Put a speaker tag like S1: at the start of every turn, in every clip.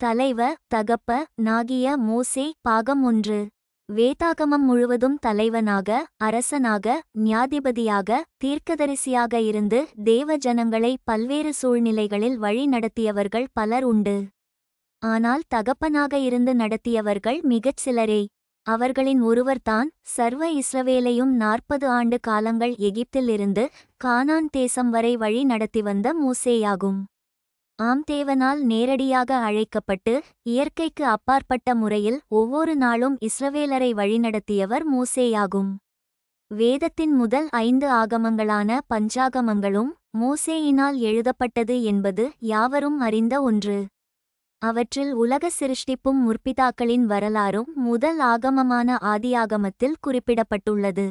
S1: தலைவ தகப்ப நாகிய மோசே பாகம் ஒன்று. வேதாகமம் முழுவதும் தலைவனாக அரசனாக நியாதிபதியாக தீர்க்கதரிசியாக இருந்து தேவ ஜனங்களை பல்வேறு சூழ்நிலைகளில் வழி நடத்தியவர்கள் பலர் உண்டு. ஆனால் தகப்பனாக இருந்து நடத்தியவர்கள் மிகச் சிலரே. அவர்களின் ஒருவர்தான் சர்வ இஸ்ரவேலையும் நாற்பது ஆண்டு காலங்கள் எகிப்திலிருந்து கானான் தேசம் வரை வழி நடத்தி வந்த மூசேயாகும். ஆம்தேவனால் நேரடியாக அழைக்கப்பட்டு இயற்கைக்கு அப்பாற்பட்ட முறையில் ஒவ்வொரு நாளும் இஸ்ரவேலரை வழிநடத்தியவர் மூசேயாகும். வேதத்தின் முதல் ஐந்து ஆகமங்களான பஞ்சாகமங்களும் மூசேயினால் எழுதப்பட்டது என்பது யாவரும் அறிந்த ஒன்று. அவற்றில் உலக சிருஷ்டிப்பும் முற்பிதாக்களின் வரலாறும் முதல் ஆகமமான ஆதியாகமத்தில் குறிப்பிடப்பட்டுள்ளது.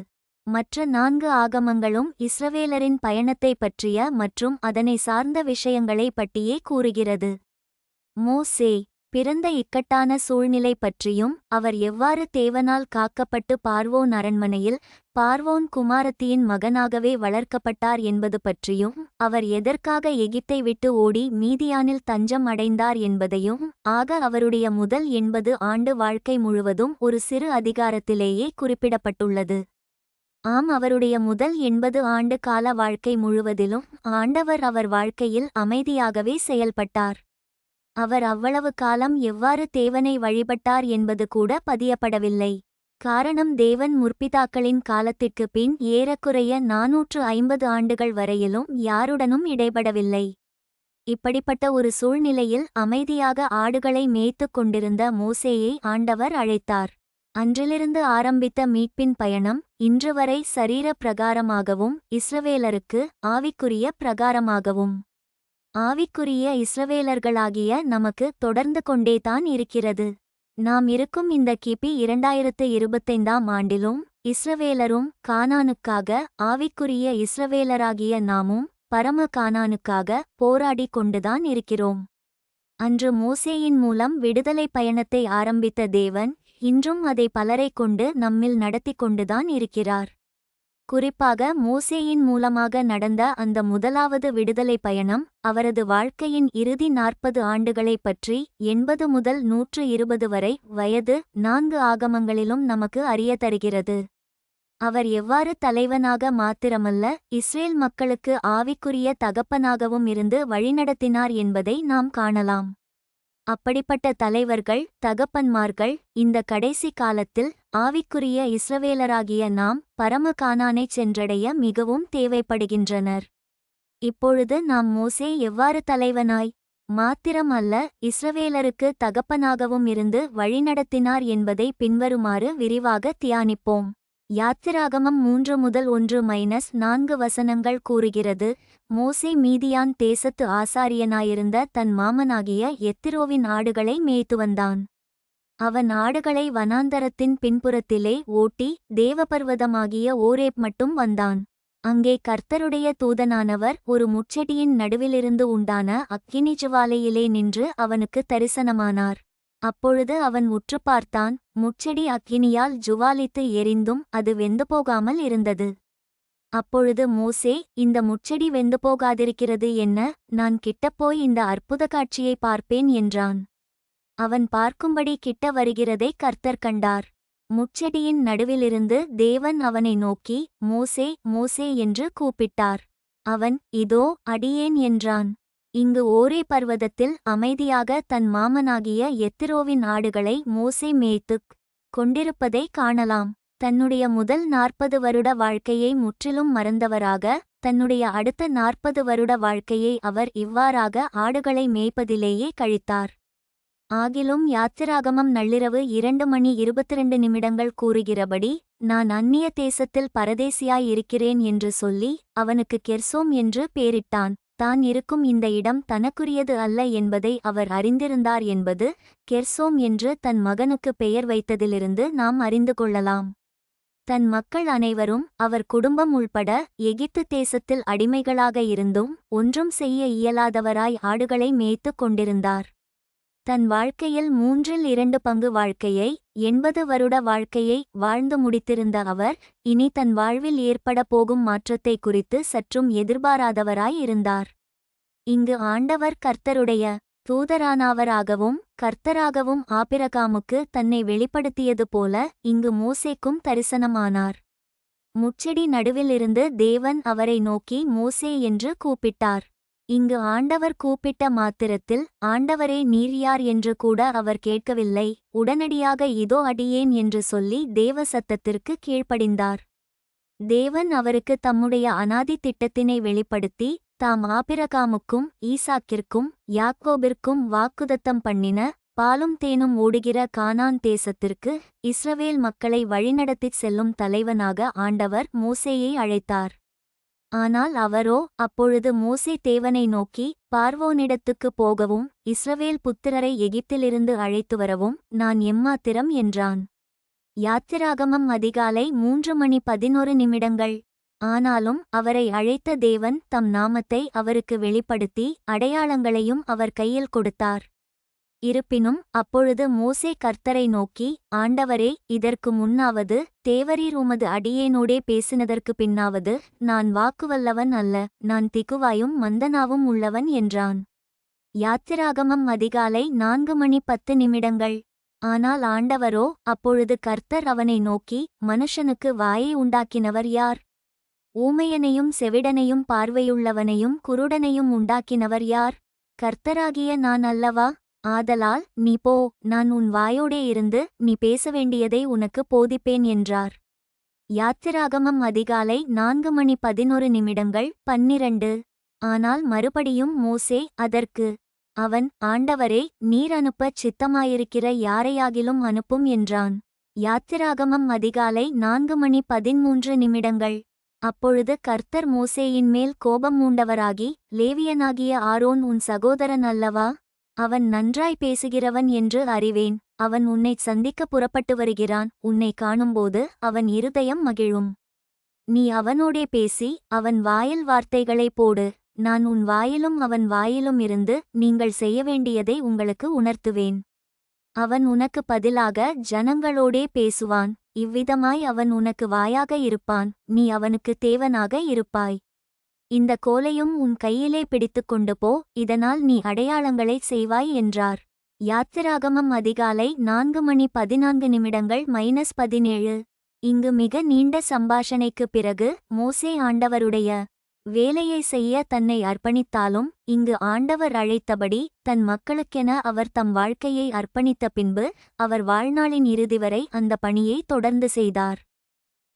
S1: மற்ற நான்கு ஆகமங்களும் இஸ்ரவேலரின் பயணத்தை பற்றிய மற்றும் அதனை சார்ந்த விஷயங்களை பற்றியே கூறுகிறது. மோசே பிறந்த இக்கட்டான சூழ்நிலை பற்றியும் அவர் எவ்வாறு தேவனால் காக்கப்பட்டு பார்வோன் அரண்மனையில் பார்வோன் குமாரத்தியின் மகனாகவே வளர்க்கப்பட்டார் என்பது பற்றியும் அவர் எதற்காக எகிப்தை விட்டு ஓடி மீதியானில் தஞ்சம் அடைந்தார் என்பதையும் ஆக அவருடைய முதல் எண்பது ஆண்டு வாழ்க்கை முழுவதும் ஒரு சிறு அதிகாரத்திலேயே குறிப்பிடப்பட்டுள்ளது. ஆம் அவருடைய முதல் எண்பது ஆண்டு கால வாழ்க்கை முழுவதிலும் ஆண்டவர் அவர் வாழ்க்கையில் அமைதியாகவே செயல்பட்டார். அவர் அவ்வளவு காலம் எவ்வாறு தேவனை வழிபட்டார் என்பது கூட பதியப்படவில்லை. காரணம் தேவன் முற்பிதாக்களின் காலத்திற்கு பின் ஏறக்குறைய நாநூற்று ஐம்பது ஆண்டுகள் வரையிலும் யாருடனும் இடைபடவில்லை. இப்படிப்பட்ட ஒரு சூழ்நிலையில் அமைதியாக ஆடுகளை மேய்த்துக் கொண்டிருந்த மோசேயை ஆண்டவர் அழைத்தார். அன்றிலிருந்து ஆரம்பித்த மீட்பின் பயணம் இன்று வரை சரீர பிரகாரமாகவும் இஸ்ரவேலருக்கு ஆவிக்குரிய பிரகாரமாகவும். ஆவிக்குரிய இஸ்ரவேலர்களாகிய நமக்கு தொடர்ந்து கொண்டேதான் இருக்கிறது. நாம் இருக்கும் இந்த கிபி இரண்டாயிரத்து இருபத்தைந்தாம் ஆண்டிலும் இஸ்ரவேலரும் கானானுக்காக ஆவிக்குரிய இஸ்ரவேலராகிய நாமும் பரம கானானுக்காக போராடிக் கொண்டுதான் இருக்கிறோம். அன்று மோசேயின் மூலம் விடுதலை பயணத்தை ஆரம்பித்த தேவன் இன்றும் அதை பலரைக் கொண்டு நம்மில் நடத்தி கொண்டுதான் இருக்கிறார். குறிப்பாக மோசேயின் மூலமாக நடந்த அந்த முதலாவது விடுதலை பயணம் அவரது வாழ்க்கையின் இறுதி நாற்பது ஆண்டுகளைப் பற்றி எண்பது முதல் நூற்று இருபது வரை வயது நான்கு ஆகமங்களிலும் நமக்கு அறிய தருகிறது. அவர் எவ்வாறு தலைவனாக மாத்திரமல்ல இஸ்ரேல் மக்களுக்கு ஆவிக்குரிய தகப்பனாகவும் இருந்து வழிநடத்தினார் என்பதை நாம் காணலாம். அப்படிப்பட்ட தலைவர்கள் தகப்பன்மார்கள் இந்த கடைசி காலத்தில் ஆவிக்குரிய இஸ்ரவேலராகிய நாம் பரம கானானைச் சென்றடைய மிகவும் தேவைப்படுகின்றனர். இப்பொழுது நாம் மோசே எவ்வாறு தலைவனாய்? மாத்திரம் அல்ல இஸ்ரவேலருக்கு தகப்பனாகவும் இருந்து வழிநடத்தினார் என்பதை பின்வருமாறு விரிவாக தியானிப்போம். யாத்திராகமம் மூன்று முதல் ஒன்று மைனஸ் நான்கு வசனங்கள் கூறுகிறது. மோசே மீதியான் தேசத்து ஆசாரியனாயிருந்த தன் மாமனாகிய எத்திரோவின் ஆடுகளை மேய்த்து வந்தான். அவன் ஆடுகளை வனாந்தரத்தின் பின்புறத்திலே ஓட்டி தேவபர்வதமாகிய ஓரேப் மட்டும் வந்தான். அங்கே கர்த்தருடைய தூதனானவர் ஒரு முச்செடியின் நடுவிலிருந்து உண்டான அக்கினி ஜுவாலையிலே நின்று அவனுக்கு தரிசனமானார். அப்பொழுது அவன் உற்று பார்த்தான். முச்செடி அக்கினியால் ஜுவாலித்து எரிந்தும் அது வெந்து போகாமல் இருந்தது. அப்பொழுது மோசே இந்த முச்செடி வெந்து போகாதிருக்கிறது என்ன? நான் கிட்டப்போய் இந்த அற்புத காட்சியை பார்ப்பேன் என்றான். அவன் பார்க்கும்படி கிட்ட வருகிறதை கர்த்தர் கண்டார். முச்செடியின் நடுவிலிருந்து தேவன் அவனை நோக்கி மோசே மோசே என்று கூப்பிட்டார். அவன் இதோ அடியேன் என்றான். இங்கு ஓரே பர்வதத்தில் அமைதியாக தன் மாமனாகிய எத்திரோவின் ஆடுகளை மோசே மேய்த்துக் கொண்டிருப்பதை காணலாம். தன்னுடைய முதல் நாற்பது வருட வாழ்க்கையை முற்றிலும் மறந்தவராக தன்னுடைய அடுத்த நாற்பது வருட வாழ்க்கையை அவர் இவ்வாறாக ஆடுகளை மேய்ப்பதிலேயே கழித்தார். ஆகிலும் யாத்திராகமம் நள்ளிரவு இரண்டு மணி இருபத்திரண்டு நிமிடங்கள் கூறுகிறபடி நான் அந்நிய தேசத்தில் பரதேசியாய் இருக்கிறேன் என்று சொல்லி அவனுக்கு கெர்சோம் என்று பேரிட்டான் தான் இருக்கும் இந்த இடம் தனக்குரியது அல்ல என்பதை அவர் அறிந்திருந்தார் என்பது கெர்சோம் என்று தன் மகனுக்கு பெயர் வைத்ததிலிருந்து நாம் அறிந்து கொள்ளலாம். தன் மக்கள் அனைவரும் அவர் குடும்பம் உள்பட எகிப்து தேசத்தில் அடிமைகளாக இருந்தும் ஒன்றும் செய்ய இயலாதவராய் ஆடுகளை மேய்த்துக் கொண்டிருந்தார். தன் வாழ்க்கையில் மூன்றில் இரண்டு பங்கு வாழ்க்கையை எண்பது வருட வாழ்க்கையை வாழ்ந்து முடித்திருந்த அவர் இனி தன் வாழ்வில் ஏற்பட போகும் மாற்றத்தை குறித்து சற்றும் எதிர்பாராதவராய் இருந்தார். இங்கு ஆண்டவர் கர்த்தருடைய தூதரானவராகவும் கர்த்தராகவும் ஆபிரகாமுக்கு தன்னை வெளிப்படுத்தியது போல இங்கு மோசேக்கும் தரிசனமானார். முச்செடி நடுவிலிருந்து தேவன் அவரை நோக்கி மோசே என்று கூப்பிட்டார். இங்கு ஆண்டவர் கூப்பிட்ட மாத்திரத்தில் ஆண்டவரே நீர் யார் என்று கூட அவர் கேட்கவில்லை. உடனடியாக இதோ அடியேன் என்று சொல்லி தேவ சத்தத்திற்கு கீழ்ப்படிந்தார். தேவன் அவருக்கு தம்முடைய அனாதி திட்டத்தினை வெளிப்படுத்தி தாம் ஆபிரகாமுக்கும் ஈசாக்கிற்கும் யாக்கோபிற்கும் வாக்குதத்தம் பண்ணின பாலும் தேனும் ஓடுகிற கானான் தேசத்திற்கு இஸ்ரவேல் மக்களை வழிநடத்திச் செல்லும் தலைவனாக ஆண்டவர் மோசேயை அழைத்தார். ஆனால் அவரோ அப்பொழுது மோசே தேவனை நோக்கி பார்வோனிடத்துக்குப் போகவும் இஸ்ரவேல் புத்திரரை எகிப்திலிருந்து அழைத்து வரவும் நான் எம்மாத்திரம் என்றான். யாத்திராகமம் அதிகாலை மூன்று மணி பதினொரு நிமிடங்கள். ஆனாலும் அவரை அழைத்த தேவன் தம் நாமத்தை அவருக்கு வெளிப்படுத்தி அடையாளங்களையும் அவர் கையில் கொடுத்தார். இருப்பினும் அப்பொழுது மோசே கர்த்தரை நோக்கி ஆண்டவரே இதற்கு முன்னாவது தேவரீர் உமது அடியேனோடே பேசினதற்கு பின்னாவது நான் வாக்குவல்லவன் அல்ல நான் திகுவாயும் மந்தனாவும் உள்ளவன் என்றான். யாத்திராகமம் அதிகாலை நான்கு மணி பத்து நிமிடங்கள். ஆனால் ஆண்டவரோ அப்பொழுது கர்த்தர் அவனை நோக்கி மனுஷனுக்கு வாயை உண்டாக்கினவர் யார்? ஊமையனையும் செவிடனையும் பார்வையுள்ளவனையும் குருடனையும் உண்டாக்கினவர் யார்? கர்த்தராகிய நான் அல்லவா? ஆதலால் நீ போ நான் உன் வாயோடே இருந்து நீ பேச வேண்டியதை உனக்கு போதிப்பேன் என்றார். யாத்திராகமம் அதிகாலை நான்கு மணி பதினொரு நிமிடங்கள் பன்னிரண்டு. ஆனால் மறுபடியும் மோசே அதற்கு அவன் ஆண்டவரே நீர் அனுப்பச் சித்தமாயிருக்கிற யாரையாகிலும் அனுப்பும் என்றான். யாத்திராகமம் அதிகாலை நான்கு மணி பதிமூன்று நிமிடங்கள். அப்பொழுது கர்த்தர் மோசேயின் மேல் கோபம் மூண்டவராகி லேவியனாகிய ஆரோன் உன் சகோதரன் அல்லவா? அவன் நன்றாய் பேசுகிறவன் என்று அறிவேன். அவன் உன்னைச் சந்திக்க புறப்பட்டு வருகிறான். உன்னை காணும்போது அவன் இருதயம் மகிழும். நீ அவனோடே பேசி அவன் வாயில் வார்த்தைகளை போடு. நான் உன் வாயிலும் அவன் வாயிலும் இருந்து நீங்கள் செய்ய வேண்டியதை உங்களுக்கு உணர்த்துவேன். அவன் உனக்கு பதிலாக ஜனங்களோடே பேசுவான். இவ்விதமாய் அவன் உனக்கு வாயாக இருப்பான். நீ அவனுக்கு தேவனாக இருப்பாய். இந்த கோலையும் உன் கையிலே பிடித்துக்கொண்டு போ இதனால் நீ அடையாளங்களைச் செய்வாய் என்றார். யாத்திராகமம் அதிகாலை நான்கு மணி பதினான்கு நிமிடங்கள் மைனஸ் பதினேழு. இங்கு மிக நீண்ட சம்பாஷணைக்கு பிறகு மோசே ஆண்டவருடைய வேலையை செய்ய தன்னை அர்ப்பணித்தாலும் இங்கு ஆண்டவர் அழைத்தபடி தன் மக்களுக்கென அவர் தம் வாழ்க்கையை அர்ப்பணித்த பின்பு அவர் வாழ்நாளின் இறுதி வரை அந்த பணியை தொடர்ந்து செய்தார்.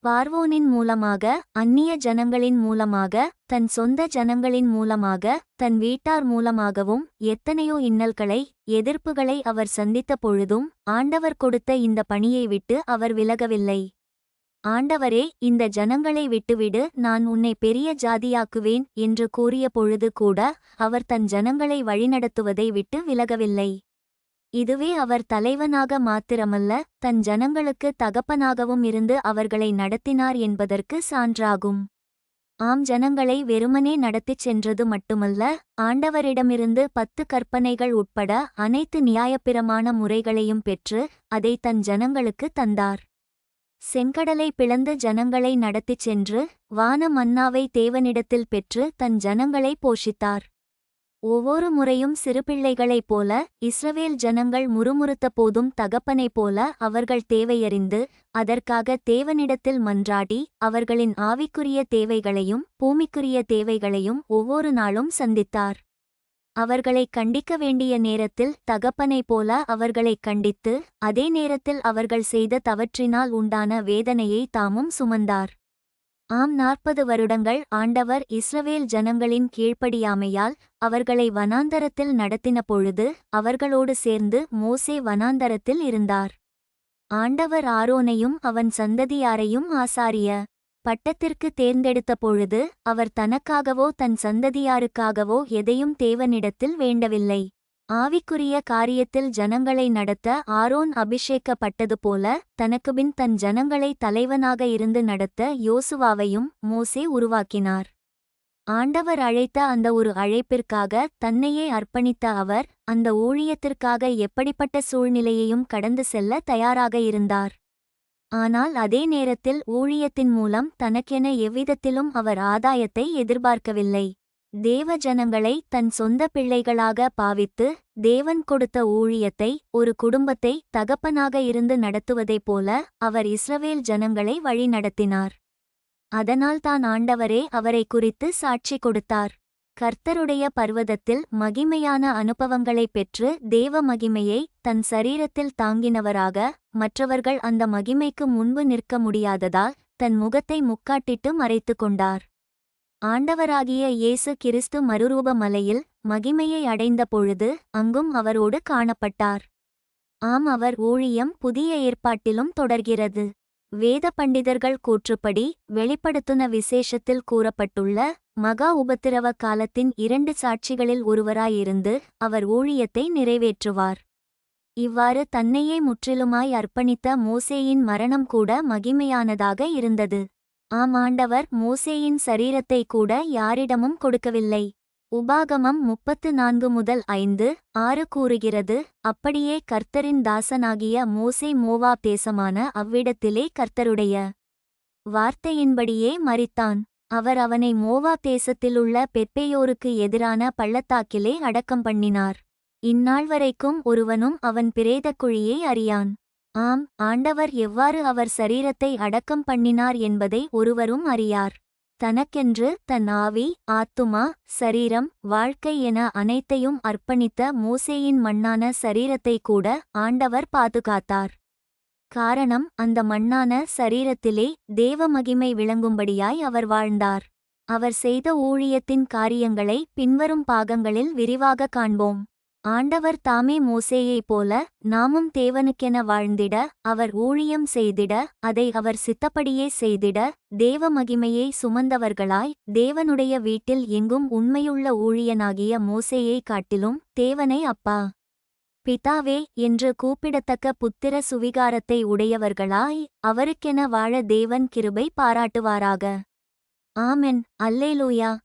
S1: பார்வோனின் மூலமாக அந்நிய ஜனங்களின் மூலமாக தன் சொந்த ஜனங்களின் மூலமாக தன் வீட்டார் மூலமாகவும் எத்தனையோ இன்னல்களை எதிர்ப்புகளை அவர் சந்தித்த பொழுதும் ஆண்டவர் கொடுத்த இந்த பணியை விட்டு அவர் விலகவில்லை. ஆண்டவரே இந்த ஜனங்களை விட்டுவிடு நான் உன்னை பெரிய ஜாதியாக்குவேன் என்று கூறிய பொழுது கூட அவர் தன் ஜனங்களை வழிநடத்துவதை விட்டு விலகவில்லை. இதுவே அவர் தலைவனாக மாத்திரமல்ல தன் ஜனங்களுக்கு தகப்பனாகவும் இருந்து அவர்களை நடத்தினார் என்பதற்கு சான்றாகும். ஆம் ஜனங்களை வெறுமனே நடத்திச் சென்றது மட்டுமல்ல ஆண்டவரிடமிருந்து பத்து கற்பனைகள் உட்பட அனைத்து நியாயப்பிரமான முறைகளையும் பெற்று அதை தன் ஜனங்களுக்கு தந்தார். செங்கடலை பிளந்து ஜனங்களை நடத்திச் சென்று வான மன்னாவை தேவனிடத்தில் பெற்று தன் ஜனங்களை போஷித்தார். ஒவ்வொரு முறையும் சிறுபிள்ளைகளைப் போல இஸ்ரவேல் ஜனங்கள் முறுமுறுத்த போதும் தகப்பனைப் போல அவர்கள் தேவையறிந்து அதற்காக தேவனிடத்தில் மன்றாடி அவர்களின் ஆவிக்குரிய தேவைகளையும் பூமிக்குரிய தேவைகளையும் ஒவ்வொரு நாளும் சந்தித்தார். அவர்களைக் கண்டிக்க வேண்டிய நேரத்தில் தகப்பனைப் போல அவர்களைக் கண்டித்து அதே நேரத்தில் அவர்கள் செய்த தவற்றினால் உண்டான வேதனையை தாமும் சுமந்தார். ஆம் நாற்பது வருடங்கள் ஆண்டவர் இஸ்ரவேல் ஜனங்களின் கீழ்ப்படியாமையால் அவர்களை வனாந்தரத்தில் நடத்தின பொழுது அவர்களோடு சேர்ந்து மோசே வனாந்தரத்தில் இருந்தார். ஆண்டவர் ஆரோனையும் அவன் சந்ததியாரையும் ஆசாரிய பட்டத்திற்கு தேர்ந்தெடுத்த பொழுது அவர் தனக்காகவோ தன் சந்ததியாருக்காகவோ எதையும் தேவனிடத்தில் வேண்டவில்லை. ஆவிக்குரிய காரியத்தில் ஜனங்களை நடத்த ஆரோன் அபிஷேக்கப்பட்டது போல தனக்குபின் தன் ஜனங்களை தலைவனாக இருந்து நடத்த யோசுவாவையும் மோசே உருவாக்கினார். ஆண்டவர் அழைத்த அந்த ஒரு அழைப்பிற்காக தன்னையே அர்ப்பணித்த அவர் அந்த ஊழியத்திற்காக எப்படிப்பட்ட சூழ்நிலையையும் கடந்து செல்ல தயாராக இருந்தார். ஆனால் அதே நேரத்தில் ஊழியத்தின் மூலம் தனக்கென எவ்விதத்திலும் அவர் ஆதாயத்தை எதிர்பார்க்கவில்லை. தேவஜனங்களை தன் சொந்த பிள்ளைகளாக பாவித்து தேவன் கொடுத்த ஊழியத்தை ஒரு குடும்பத்தை தகப்பனாக இருந்து நடத்துவதைப் போல அவர் இஸ்ரவேல் ஜனங்களை வழிநடத்தினார் அதனால் தான் ஆண்டவரே அவரை குறித்து சாட்சி கொடுத்தார். கர்த்தருடைய பர்வதத்தில் மகிமையான அனுபவங்களைப் பெற்று தேவ மகிமையை தன் சரீரத்தில் தாங்கினவராக மற்றவர்கள் அந்த மகிமைக்கு முன்பு நிற்க முடியாததால் தன் முகத்தை முக்காட்டிட்டு மறைத்துக் கொண்டார். ஆண்டவராகிய இயேசு கிறிஸ்து மறுரூப மலையில் மகிமையை அடைந்த பொழுது அங்கும் அவரோடு காணப்பட்டார். ஆம் அவர் ஊழியம் புதிய ஏற்பாட்டிலும் தொடர்கிறது. வேத பண்டிதர்கள் கூற்றுப்படி வெளிப்படுத்துன விசேஷத்தில் கூறப்பட்டுள்ள மகா உபத்திரவ காலத்தின் இரண்டு சாட்சிகளில் ஒருவராயிருந்து அவர் ஊழியத்தை நிறைவேற்றுவார். இவ்வாறு தன்னையே முற்றிலுமாய் அர்ப்பணித்த மோசேயின் மரணம் கூட மகிமையானதாக இருந்தது. ஆம் ஆண்டவர் மோசேயின் சரீரத்தை கூட யாரிடமும் கொடுக்கவில்லை. உபாகமம் முப்பத்து நான்கு முதல் ஐந்து ஆறு கூறுகிறது அப்படியே கர்த்தரின் தாசனாகிய மோசே மோவா தேசமான அவ்விடத்திலே கர்த்தருடைய வார்த்தையின்படியே மறித்தான் அவர் அவனை மோவா தேசத்திலுள்ள பெப்பேயோருக்கு எதிரான பள்ளத்தாக்கிலே அடக்கம் பண்ணினார். இந்நாள் வரைக்கும் ஒருவனும் அவன் பிரேதக் குழியை அறியான். ஆம் ஆண்டவர் எவ்வாறு அவர் சரீரத்தை அடக்கம் பண்ணினார் என்பதை ஒருவரும் அறியார். தனக்கென்று தன் ஆவி ஆத்துமா சரீரம் வாழ்க்கை என அனைத்தையும் அர்ப்பணித்த மூசேயின் மண்ணான சரீரத்தை கூட ஆண்டவர் பாதுகாத்தார். காரணம் அந்த மண்ணான சரீரத்திலே தேவ மகிமை விளங்கும்படியாய் அவர் வாழ்ந்தார். அவர் செய்த ஊழியத்தின் காரியங்களை பின்வரும் பாகங்களில் விரிவாக காண்போம். ஆண்டவர் தாமே மோசேயைப் போல நாமும் தேவனுக்கென வாழ்ந்திட அவர் ஊழியம் செய்திட அதை அவர் சித்தப்படியே செய்திட தேவ மகிமையை சுமந்தவர்களாய் தேவனுடைய வீட்டில் எங்கும் உண்மையுள்ள ஊழியனாகிய மோசேயை காட்டிலும் தேவனை அப்பா. பிதாவே என்று கூப்பிடத்தக்க புத்திர சுவிகாரத்தை உடையவர்களாய் அவருக்கென வாழ தேவன் கிருபை பாராட்டுவாராக. ஆமென். அல்லேலூயா.